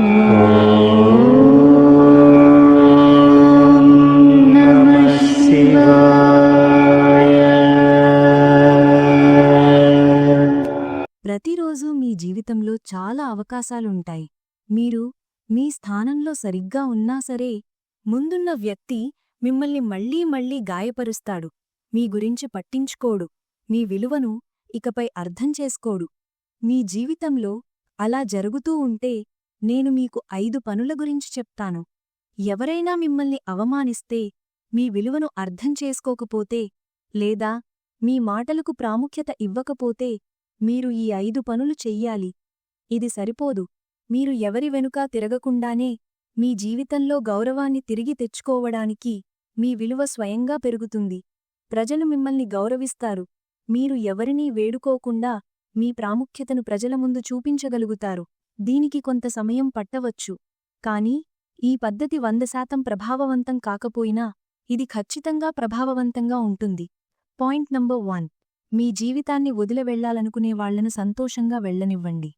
ప్రతిరోజు మీ జీవితంలో చాలా అవకాశాలుంటాయి. మీరు మీ స్థానంలో సరిగ్గా ఉన్నా సరే ముందున్న వ్యక్తి మిమ్మల్ని మళ్ళీ మళ్ళీ గాయపరుస్తాడు. మీ గురించి పట్టించుకోడు. మీ విలువను ఇకపై అర్థం చేసుకోడు. మీ జీవితంలో అలా జరుగుతూ ఉంటే నేను మీకు ఐదు పనుల గురించి చెప్తాను. ఎవరైనా మిమ్మల్ని అవమానిస్తే మీ విలువను అర్థం చేసుకోకపోతే లేదా మీ మాటలకు ప్రాముఖ్యత ఇవ్వకపోతే మీరు ఈ ఐదు పనులు చెయ్యాలి. ఇది సరిపోదు. మీరు ఎవరి వెనుకా తిరగకుండానే మీ జీవితంలో గౌరవాన్ని తిరిగి తెచ్చుకోవడానికి మీ విలువ స్వయంగా పెరుగుతుంది. ప్రజలు మిమ్మల్ని గౌరవిస్తారు. మీరు ఎవరినీ వేడుకోకుండా మీ ప్రాముఖ్యతను ప్రజల ముందు చూపించగలుగుతారు. దీనికి కొంత సమయం పట్టవచ్చు. కాని ఈ పద్ధతి వంద శాతం ప్రభావవంతం కాకపోయినా ఇది ఖచ్చితంగా ప్రభావవంతంగా ఉంటుంది. Point number one. మీ జీవితాన్ని వదిలి వెళ్ళాలనుకునే వాళ్ళను సంతోషంగా వెళ్ళనివ్వండి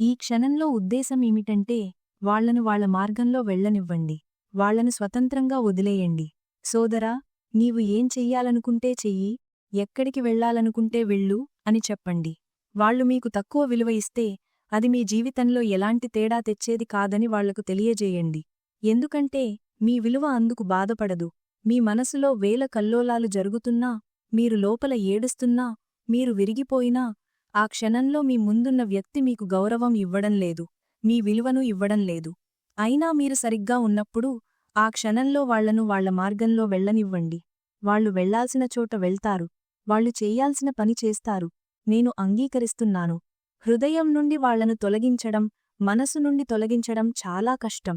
ఈ క్షణంలో ఉద్దేశం ఏమిటంటే వాళ్ళను వాళ్ళ మార్గంలో వెళ్ళనివ్వండి వాళ్ళను స్వతంత్రంగా వదిలేయండి. సోదరా నీవు ఏం చెయ్యాలనుకుంటే చెయ్యి ఎక్కడికి వెళ్ళాలనుకుంటే వెళ్ళు అని చెప్పండి. వాళ్ళు మీకు తక్కువ విలువ ఇస్తే అది మీ జీవితంలో ఎలాంటి తేడా తెచ్చేది కాదని వాళ్ళకు తెలియజేయండి. ఎందుకంటే మీ విలువ అందుకు బాధపడదు. మీ మనసులో వేల కల్లోలాలు జరుగుతున్నా మీరు లోపల ఏడుస్తున్నా మీరు విరిగిపోయినా ఆ క్షణంలో మీ ముందున్న వ్యక్తి మీకు గౌరవం ఇవ్వడం లేదు. మీ విలువను ఇవ్వడం లేదు. అయినా మీరు సరిగ్గా ఉన్నప్పుడు ఆ క్షణంలో వాళ్ళను వాళ్ళ మార్గంలో వెళ్ళనివ్వండి వాళ్ళు వెళ్ళాల్సిన చోట వెళ్తారు. వాళ్ళు చేయాల్సిన పని చేస్తారు. నేను అంగీకరిస్తున్నాను. హృదయం నుండి వాళ్ళను తొలగించడం మనసు నుండి తొలగించడం చాలా కష్టం.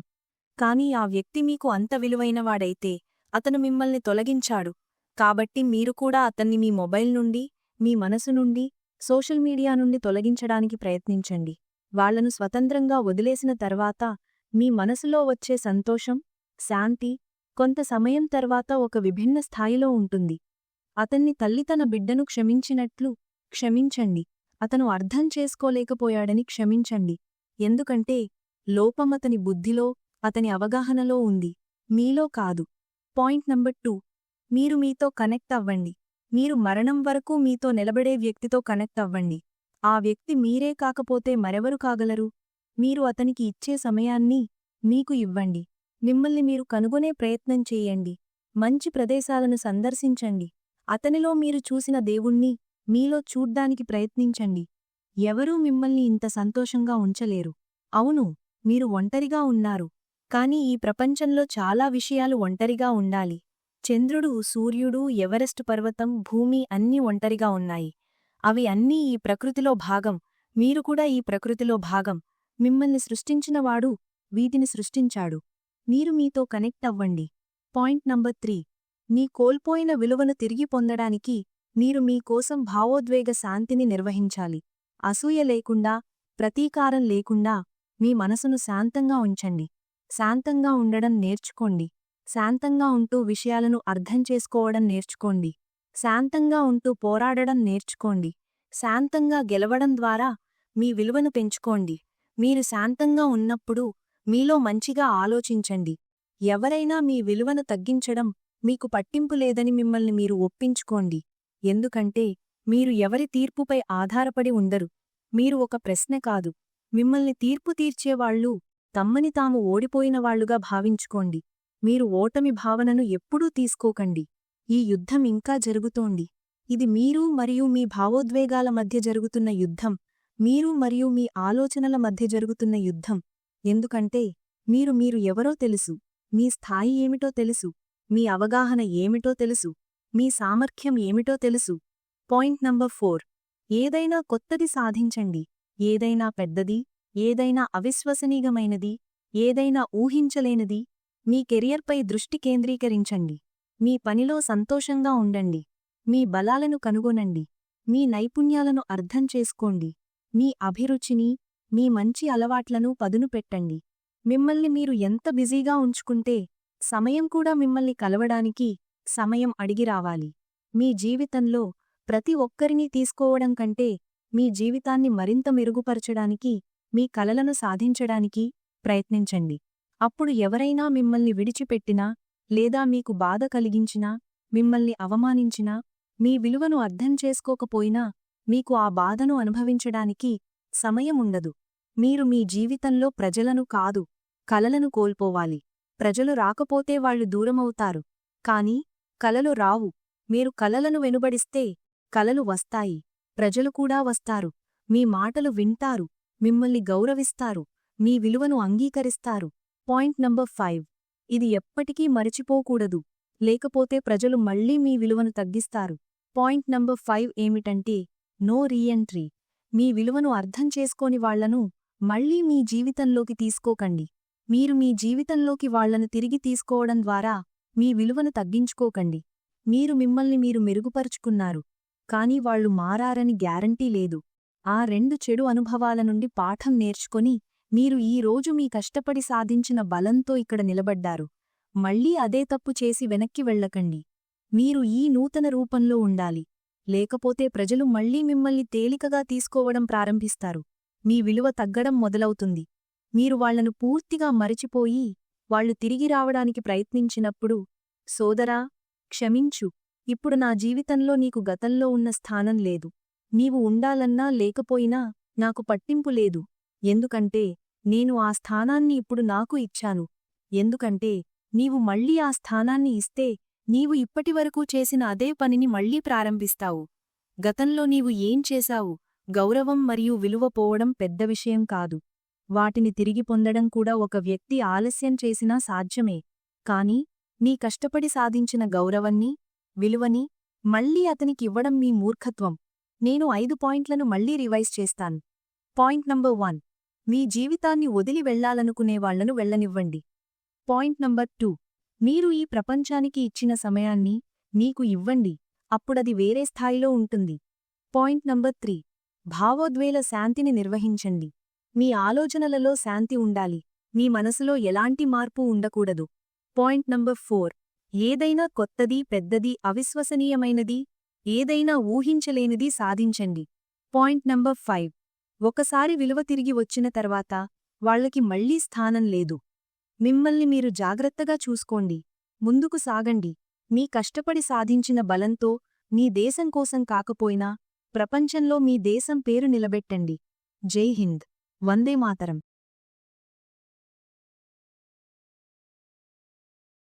కాని ఆ వ్యక్తి మీకు అంత విలువైనవాడైతే అతను మిమ్మల్ని తొలగించాడు. కాబట్టి మీరు కూడా అతన్ని మీ మొబైల్ నుండి మీ మనసు నుండి సోషల్ మీడియా నుండి తొలగించడానికి ప్రయత్నించండి. వాళ్ళను స్వతంత్రంగా వదిలేసిన తర్వాత మీ మనసులో వచ్చే సంతోషం శాంతి కొంత సమయం తర్వాత ఒక విభిన్న స్థాయిలో ఉంటుంది. అతన్ని తల్లి తన బిడ్డను క్షమించినట్లు క్షమించండి. అతను అర్థం చేసుకోలేకపోయాడని క్షమించండి. ఎందుకంటే లోపమతని బుద్ధిలో అతని అవగాహనలో ఉంది. మీలో కాదు. Point number two. మీరు మీతో కనెక్ట్ అవ్వండి. మీరు మరణం వరకు మీతో నిలబడే వ్యక్తితో కనెక్ట్ అవ్వండి. ఆ వ్యక్తి మీరే కాకపోతే మరెవరు కాగలరు? మీరు అతనికి ఇచ్చే సమయాన్ని మీకు ఇవ్వండి. మిమ్మల్ని మీరు కనుగొనే ప్రయత్నం చేయండి. మంచి ప్రదేశాలను సందర్శించండి. అతనిలో మీరు చూసిన దేవుణ్ణి మీలో చూడ్డానికి ప్రయత్నించండి. ఎవరూ మిమ్మల్ని ఇంత సంతోషంగా ఉంచలేరు. అవును మీరు ఒంటరిగా ఉన్నారు. కాని ఈ ప్రపంచంలో చాలా విషయాలు ఒంటరిగా ఉండాలి. చంద్రుడు సూర్యుడు ఎవరెస్ట్ పర్వతం భూమి అన్నీ ఒంటరిగా ఉన్నాయి. అవి అన్నీ ఈ ప్రకృతిలో భాగం. మీరు కూడా ఈ ప్రకృతిలో భాగం. మిమ్మల్ని సృష్టించినవాడు వీటిని సృష్టించాడు. మీరు మీతో కనెక్ట్ అవ్వండి. Point number three. మీ కోల్పోయిన విలువను తిరిగి పొందడానికి మీరు మీకోసం భావోద్వేగ శాంతిని నిర్వహించాలి. అసూయ లేకుండా ప్రతీకారం లేకుండా మీ మనసును శాంతంగా ఉంచండి. శాంతంగా ఉండడం నేర్చుకోండి. శాంతంగా ఉంటూ విషయాలను అర్థం చేసుకోవడం నేర్చుకోండి. శాంతంగా ఉంటూ పోరాడడం నేర్చుకోండి. శాంతంగా గెలవడం ద్వారా మీ విలువను పెంచుకోండి. మీరు శాంతంగా ఉన్నప్పుడు మీలో మంచిగా ఆలోచించండి. ఎవరైనా మీ విలువను తగ్గించడం మీకు పట్టింపు లేదని మిమ్మల్ని మీరు ఒప్పించుకోండి. ఎందుకంటే మీరు ఎవరి తీర్పుపై ఆధారపడి ఉండరు. మీరు ఒక ప్రశ్న కాదు. మిమ్మల్ని తీర్పు తీర్చేవాళ్ళు తమ్మని తాము ఓడిపోయినవాళ్ళుగా భావించుకోండి. మీరు ఓటమి భావనను ఎప్పుడూ తీసుకోకండి. ఈ యుద్ధం ఇంకా జరుగుతోంది. ఇది మీరు మరియు మీ భావోద్వేగాల మధ్య జరుగుతున్న యుద్ధం. మీరు మరియు మీ ఆలోచనల మధ్య జరుగుతున్న యుద్ధం. ఎందుకంటే మీరు మీరు ఎవరో తెలుసు. మీ స్థాయి ఏమిటో తెలుసు. మీ అవగాహన ఏమిటో తెలుసు. మీ సామర్థ్యం ఏమిటో తెలుసు. Point number four. ఏదైనా కొత్తది సాధించండి. ఏదైనా పెద్దది ఏదైనా అవిశ్వసనీయమైనది ఏదైనా ఊహించలేనిది మీ కెరియర్పై దృష్టి కేంద్రీకరించండి. మీ పనిలో సంతోషంగా ఉండండి. మీ బలాలను కనుగొనండి. మీ నైపుణ్యాలను అర్థం చేసుకోండి. మీ అభిరుచిని మీ మంచి అలవాట్లను పదును పెట్టండి. మిమ్మల్ని మీరు ఎంత బిజీగా ఉంచుకుంటే సమయం కూడా మిమ్మల్ని కలవడానికి సమయం అడిగి రావాలి. మీ జీవితంలో ప్రతి ఒక్కరినీ తీసుకోవడం కంటే మీ జీవితాన్ని మరింత మెరుగుపరచడానికి మీ కలలను సాధించడానికి ప్రయత్నించండి. అప్పుడు ఎవరైనా మిమ్మల్ని విడిచిపెట్టినా లేదా మీకు బాధ కలిగించినా మిమ్మల్ని అవమానించినా మీ విలువను అర్థం చేసుకోకపోయినా మీకు ఆ బాధను అనుభవించడానికి సమయముండదు మీరు మీ జీవితంలో ప్రజలను కాదు కలలను కోల్పోవాలి. ప్రజలు రాకపోతే వాళ్ళు దూరమవుతారు. కాని కలలు రావు. మీరు కలలను వెనుబడిస్తే కలలు వస్తాయి. ప్రజలు కూడా వస్తారు. మీ మాటలు వింటారు. మిమ్మల్ని గౌరవిస్తారు. మీ విలువను అంగీకరిస్తారు. Point number five. ఇది ఎప్పటికీ మరచిపోకూడదు. లేకపోతే ప్రజలు మళ్ళీ మీ విలువను తగ్గిస్తారు. పాయింట్ నంబర్ ఫైవ్ ఏమిటంటే నో రీఎంట్రీ. మీ విలువను అర్థం చేసుకోని వాళ్ళను మళ్ళీ మీ జీవితంలోకి తీసుకోకండి. మీరు మీ జీవితంలోకి వాళ్ళను తిరిగి తీసుకోవడం ద్వారా మీ విలువను తగ్గించుకోకండి. మీరు మిమ్మల్ని మీరు మెరుగుపరుచుకున్నారు. కాని వాళ్ళు మారారని గ్యారంటీ లేదు. ఆ రెండు చెడు అనుభవాల నుండి పాఠం నేర్చుకొని మీరు ఈ రోజు మీ కష్టపడి సాధించిన బలంతో ఇక్కడ నిలబడ్డారు. మళ్ళీ అదే తప్పు చేసి వెనక్కి వెళ్ళకండి. మీరు ఈ నూతన రూపంలో ఉండాలి. లేకపోతే ప్రజలు మళ్ళీ మిమ్మల్ని తేలికగా తీసుకోవడం ప్రారంభిస్తారు. మీ విలువ తగ్గడం మొదలవుతుంది. మీరు వాళ్ళను పూర్తిగా మరిచిపోయి వాళ్ళు తిరిగి రావడానికి ప్రయత్నించినప్పుడు సోదరా క్షమించు. ఇప్పుడు నా జీవితంలో నీకు గతంలో ఉన్న స్థానం లేదు. నీవు ఉండాలన్నా లేకపోయినా నాకు పట్టింపు లేదు. ఎందుకంటే నేను ఆ స్థానాన్ని ఇప్పుడు నాకు ఇచ్చాను. ఎందుకంటే నీవు మళ్ళీ ఆ స్థానాన్ని ఇస్తే నీవు ఇప్పటివరకు చేసిన అదే పనిని మళ్ళీ ప్రారంభిస్తావు. గతంలో నీవు ఏం చేశావు? గౌరవం మరియు విలువ పోవడం పెద్ద విషయం కాదు. వాటిని తిరిగి పొందడం కూడా ఒక వ్యక్తి ఆలస్యం చేసినా సాధ్యమే. కాని నీ కష్టపడి సాధించిన గౌరవన్ని విలువని మళ్ళీ అతనికివ్వడం మీ మూర్ఖత్వం. నేను ఐదు పాయింట్లను మళ్ళీ రివైజ్ చేస్తాను. Point number one. మీ జీవితాన్ని వదిలి వెళ్ళాలనుకునే వాళ్ళను వెళ్ళనివ్వండి పాయింట్ నంబర్ టూ. మీరు ఈ ప్రపంచానికి ఇచ్చిన సమయాన్ని మీకు ఇవ్వండి. అప్పుడది వేరే స్థాయిలో ఉంటుంది. Point number three. భావోద్వేల శాంతిని నిర్వహించండి. మీ ఆలోచనలలో శాంతి ఉండాలి. మీ మనసులో ఎలాంటి మార్పు ఉండకూడదు. Point number four. ఏదైనా కొత్తది పెద్దది అవిశ్వసనీయమైనది ఏదైనా ఊహించలేనిది సాధించండి. Point number five. ఒకసారి విలువ తిరిగి వచ్చిన తర్వాత వాళ్ళకి మళ్ళీ స్థానం లేదు. మిమ్మల్ని మీరు జాగ్రత్తగా చూసుకోండి. ముందుకు సాగండి. మీ కష్టపడి సాధించిన బలంతో మీ దేశం కోసం కాకపోయినా ప్రపంచంలో మీ దేశం పేరు నిలబెట్టండి. జై హింద్. వందే మాతరం.